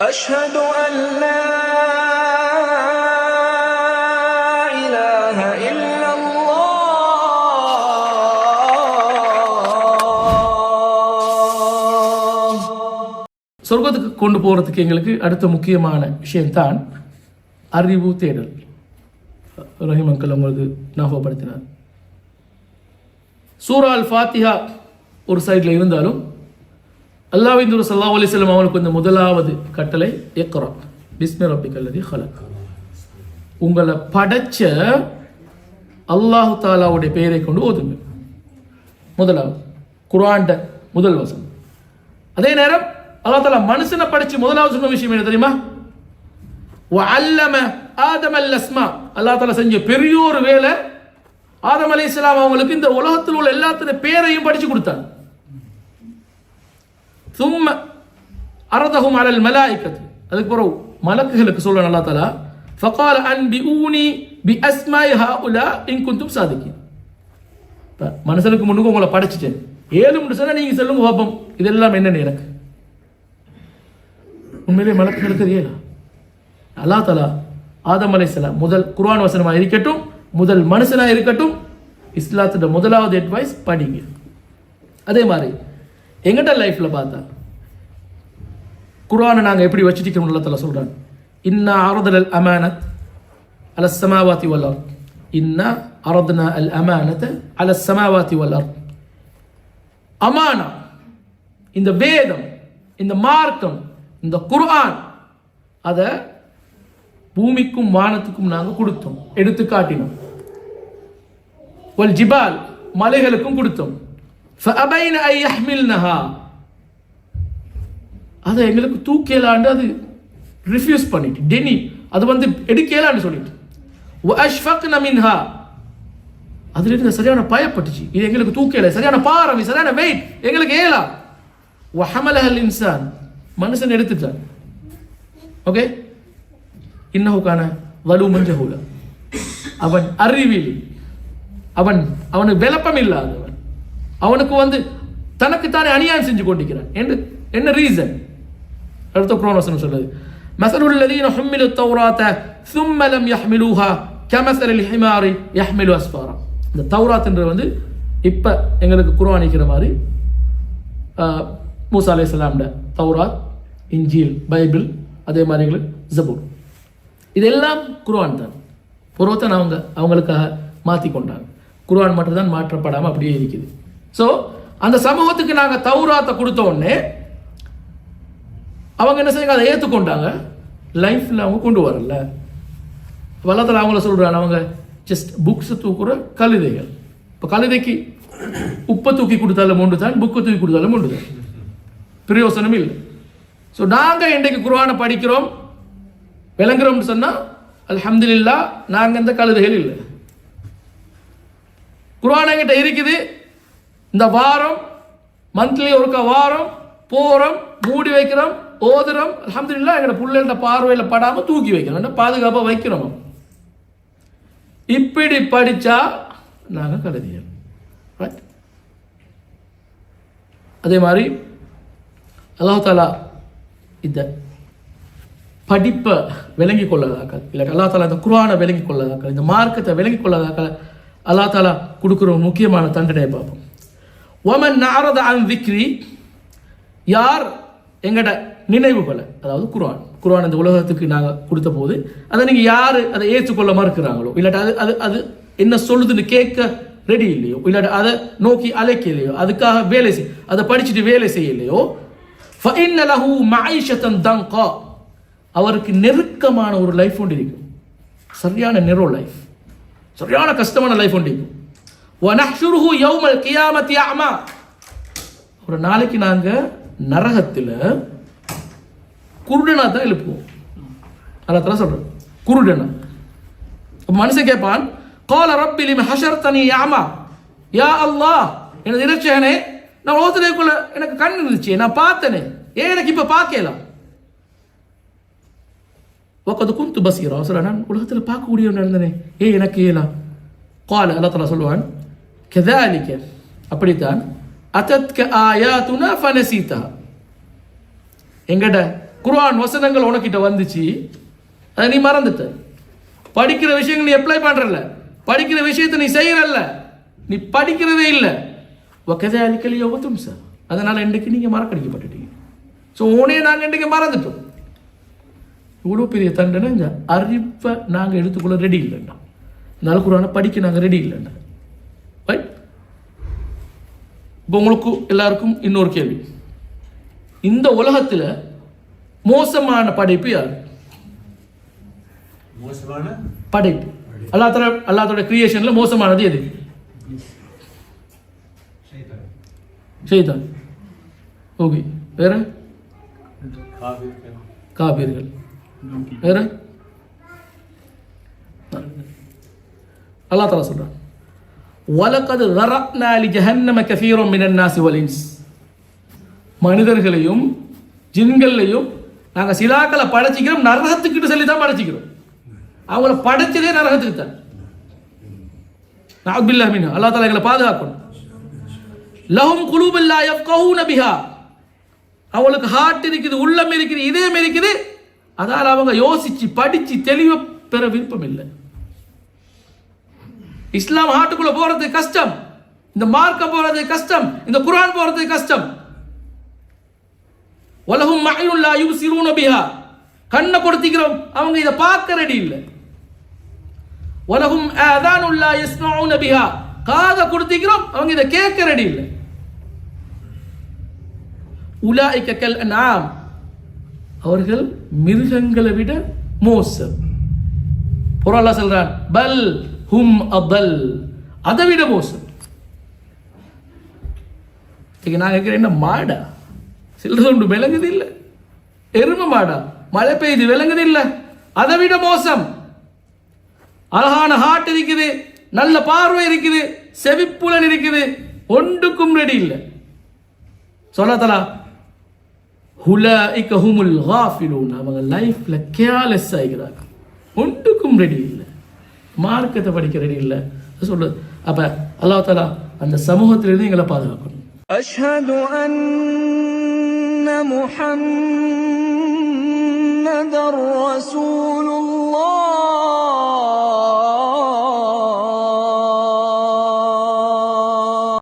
أشهد أن لا إله إلا الله சொர்க்கத்துக்கு கொண்டு போகிறதுக்கு எங்களுக்கு அடுத்த முக்கியமான விஷயம்தான் அறிவு தேடல் ரஹீம் அங்கிள் உங்களுக்கு ஞாபகப்படுத்தினார் சூரா அல் ஃபாத்திஹா ஒரு சைடில் இருந்தாலும் அல்லாஹ்வின் தூர் சல்லா அலிஸ்லாம் அவனுக்கு இந்த முதலாவது கட்டளை எக்ரா பிஸ்மி ரப்பிக் அல்லது ஹலக். உங்களை படைச்ச அல்லாஹு தாலாவுடைய பெயரை கொண்டு ஓதுங்க. முதலாவது குரான்ட முதல் வசனம். அதே நேரம் அல்லா தாலா மனுஷனை படிச்சு முதலாவது சொன்ன விஷயம் என்ன தெரியுமா? அல்லம ஆதம் அல் அஸ்மா அல்லாஹ் தாலா செஞ்ச பெரிய ஒரு வேலை ஆதம் இஸ்லாம் அவங்களுக்கு இந்த உலகத்தில் உள்ள எல்லாத்துடைய பேரையும் படிச்சு கொடுத்தாங்க. ثم அரதகும் அலல் மலாய்க்கத்து அதுக்கு பிறகு மலக்குகளுக்கு சொல்ல நல்லா தலா ஃபகால அன் பி அஸ்மாய் ஹாஉலா இன் குந்தும் சாதிக்கு இப்போ மனுஷனுக்கு முன்னுக்கு உங்களை படைச்சிட்டேன் ஏழு மட்டும் சொன்னால் நீங்கள் சொல்லுங்க பாப்போம் இதெல்லாம் என்னென்னு எனக்கு உண்மையிலே மலக்குகளுக்கு அது அல்லா தலா ஆதம் அலைஹிஸ்ஸலாம் முதல் குர்ஆன் வசனமாக இருக்கட்டும் முதல் மனுஷனாக இருக்கட்டும் இஸ்லாத்தோட முதலாவது அட்வைஸ் படிங்க அதே மாதிரி எங்கிட்ட லைஃப்பில் பார்த்தா குரானை நாங்கள் எப்படி வச்சுட்டிக்கணும் உள்ளத்தில் சொல்கிறாங்க இன்னா ஆரதல் அல் அமானத் அல சமாவாத்தி வல்லார் இன்னா அரதனா அல் அமானத் அல சமாவாத்தி வல்லார் அமானா இந்த வேதம் இந்த மார்க்கம் இந்த குர்ஆன் அதை பூமிக்கும் வானத்துக்கும் நாங்கள் கொடுத்தோம். எடுத்து காட்டினோம் ஒல் ஜிபால் மலைகளுக்கும் கொடுத்தோம். ஃபஅபைன ஐ யஹ்மில்னஹா அதை எங்களுக்கு தூக்கலாண்டு அது ரிஃப்யூஸ் பண்ணிட்டு டெனி அது வந்து எடுக்கலான்னு சொல்லிட்டு. அஷ்ஃபக் நமின்ஹா அதுல இருந்து சரியான பயப்பட்டுச்சு. இது எங்களுக்கு தூக்கல. சரியான பாரம் சரியான வெயிட் எங்களுக்கு ஏலா. வஹமலஹல் இன்சான் மனுஷன் எடுத்துட்டான். ஓகே இன்னஹுக்கான வலு மஞ்சஹூல அவன் அறிவில் அவன் அவனுக்கு விளப்பம் இல்லாதவன் அவனுக்கு வந்து தனக்குத்தானே அநியாயம் செஞ்சு கொண்டிருக்கிறான் என்ன என்ன ரீசன் அடுத்த குரோனோசனம் சொல்லுது مثل الذين حملوا التوراة ثم لم يحملوها كمثل الحمار يحمل أسفارا இந்த தௌராத்ன்றது வந்து இப்போ எங்களுக்கு குர்ஆனிக்கிற மாதிரி ஆஹ், மூசா அலை இஸ்லாம்ட தௌராத் இன்ஜீல் பைபிள் அதே மாதிரி எங்களுக்கு ஜபூர் இதெல்லாம் குர்ஆன் தான் புறத்தான் அவங்க அவங்களுக்காக மாற்றி கொண்டாங்க குர்ஆன் மட்டும் தான் மாற்றப்படாமல் அப்படியே இருக்குது ஸோ அந்த சமூகத்துக்கு நாங்கள் தௌராத்தை கொடுத்த உடனே அவங்க என்ன செய்யுங்க அதை ஏற்றுக்கொண்டாங்க லைஃப்பில் அவங்க கொண்டு வரல. வல்லத்தில் அவங்கள சொல்கிறாங்க அவங்க ஜஸ்ட் புக்ஸை தூக்குற கழுதைகள். இப்போ கழுதைக்கு உப்பை தூக்கி கொடுத்தாலும் மூண்டு தான் புக்கை தூக்கி கொடுத்தாலும் ஒன்று தான் பிரயோசனம் இல்லை. ஸோ நாங்கள் இன்றைக்கு குருவானை படிக்கிறோம் விளங்குறோம்னு சொன்னால் அலமதுல்லா நாங்கள் இந்த கழுதைகள் இல்லை. குர்ஆன் என்கிட்ட இருக்குது இந்த வாரம் மந்த்லி ஒருக்க வாரம் போகிறோம் மூடி வைக்கிறோம் ஓதுறோம். அல்ஹம்துலில்லா எங்களோட பிள்ளைகள பார்வையில் படாமல் தூக்கி வைக்கிறோம் பாதுகாப்பாக வைக்கிறோம். இப்படி படித்தா நாங்கள் கருதியோம் அதே மாதிரி அல்லாஹ் தாலா இந்த படிப்பை விளங்கி கொள்ளதாக்கள். இல்லை அல்லா தாலா இந்த குரானை விளங்கி கொள்ளதாக்கள். இந்த மார்க்கத்தை விளங்கி கொள்ளதாக்கள். அல்லா தாலா கொடுக்குற முக்கியமான தண்டனையை பார்ப்போம். ஒமன் நாரத அன் விக்ரி யார் எங்கட நினைவுகளை அதாவது குரான் குரான் இந்த உலகத்துக்கு நாங்கள் கொடுத்த போது அதை நீங்கள் யார் அதை ஏற்றுக்கொள்ள மறுக்கிறாங்களோ இல்லாட்டா அது அது அது என்ன சொல்லுதுன்னு கேட்க ரெடி இல்லையோ இல்லாட்டா அதை நோக்கி அழைக்கலையோ அதுக்காக வேலை செய் அதை படிச்சுட்டு வேலை செய்யலையோ ஃபைன்னலஹு மாயிஷத்தன் தங்கா அவருக்கு நெருக்கமான ஒரு லைஃப் ஒன்று இருக்கும் சரியான நெரோ லைஃப் சரியான கஷ்டமான லைஃப் ஒன்று இருக்கும் ஒனஹ்ஷுருஹு யௌமல் கியாமத்தி ஆமா ஒரு நாளைக்கு நாங்கள் நரகத்தில் குருடனாக தான் எழுப்புவோம். அல்லா சொல்கிறோம் குருடனா. அப்போ மனுஷன் கேட்பான் கோல ரப்பிலி ஹஷர் தனி யாமா. யா அல்லா எனது இறைச்சேனே நான் உலகத்திலேக்குள்ள எனக்கு கண் இருந்துச்சு நான் பார்த்தனே. ஏன் எனக்கு இப்போ பார்க்கலாம் ஒக்கது குந்து பசீரா. சொல்ல நான் உலகத்தில் பார்க்கக்கூடிய நடந்தனே. ஏன் எனக்கு ஏலா கோல அல்லா சொல்லுவான் கெதாலிக்க அப்படித்தான் அத்தத்க துனா ஃபனசீதா எங்கட குர்ஆன் வசனங்கள் உனக்கிட்ட வந்துச்சு அதை நீ மறந்துட்ட படிக்கிற விஷயங்கள் நீ அப்ளை பண்ணுறல படிக்கிற விஷயத்தை நீ செய்யறல்ல. நீ படிக்கிறதே இல்லை. ஒக்கதாலிக்கல் யோகத்தும் சார். அதனால் இன்றைக்கு நீங்கள் மறக்கடிக்கப்பட்டுட்டீங்க. ஸோ உனே நாங்கள் இன்றைக்கு மறந்துட்டோம். இவ்வளோ பெரிய தண்டனை இந்த அறிவை நாங்கள் எடுத்துக்கொள்ள ரெடி இல்லைண்ணா. இந்த அல்குரானை படிக்க நாங்கள் ரெடி இல்லைண்ணா. ரைட் இப்போ உங்களுக்கு எல்லாருக்கும் இன்னொரு கேள்வி. இந்த உலகத்தில் மோசமான படைப்பு யார்? மோசமான படைப்பு. அல்லாத்தோட அல்லாத்தோட கிரியேஷன்ல மோசமானது எது? ஷைத்தான். ஓகே. வேற? காவிர்கள் காபீர்கள். வேற? அல்லாஹ் தஆலா சொல்றான். வலக்கது ரரத்னாலி ஜஹன்னம கசீரம் மினன்னாசி வலின்ஸ் மனிதர்களையும் ஜின்கள்லையும் நாங்கள் சிலாக்களை படைச்சிக்கிறோம் நரகத்துக்கிட்டு சொல்லி தான் படைச்சிக்கிறோம். அவங்கள படைச்சதே நரகத்துக்கு தான். அப்துல்லா மீன் அல்லா தாலா எங்களை பாதுகாக்கணும். லஹும் குலூபில்லா எஃப்கஹூ நபிஹா அவளுக்கு ஹார்ட் இருக்குது உள்ளம் இருக்குது இதயம் இருக்குது. அதால் அவங்க யோசிச்சு படித்து தெளிவை பெற விருப்பம் இல்லை. இஸ்லாம் ஆட்டுக்குள்ள போறது கஷ்டம். இந்த மார்க்கம் போறது கஷ்டம். இந்த குரான் போறது கஷ்டம். உலகம் மகையுல்லா யுப்சிரூன பிஹா. கண்ணை கொடுத்திக்கிறோம் அவங்க இதை பார்க்க ரெடி இல்லை உலகும் ஆதானுல்லா யஸ்மஊன பிஹா. காதை கொடுத்திக்கிறோம் அவங்க இதை கேட்க ரெடி இல்லை. உலாய்க்க கல் நாம் அவர்கள் மிருகங்களை விட மோசம். பொருளா சொல்றான் பல் ஹும் அபல் அதை விட மோசம். இன்னைக்கு நான் கேட்குறேன் என்ன மாடா? சில்லறை உண்டு விளங்குது இல்லை எருமை மாடா? மழை பெய்யுது விளங்குது இல்லை அதை விட மோசம். அழகான ஹார்ட் இருக்குது நல்ல பார்வை இருக்குது செவிப்புலன் இருக்குது. ஒன்றுக்கும் ரெடி இல்லை. சொல்லத்தலா ஹுலாஇக ஹுமுல் காஃபிலூன். அவங்க லைஃப்பில் கேர்லெஸ் ஆகிறாங்க ஒன்றுக்கும் ரெடி இல்லை. மார்க்கத்தை படிக்கிறது இல்லை. சொல்லுது. அப்ப அல்லா தாலா அந்த சமூகத்திலிருந்து எங்களை பாதுகாக்கணும். அஷ்ஹது அன்ன முஹம்மதர் ரசூலு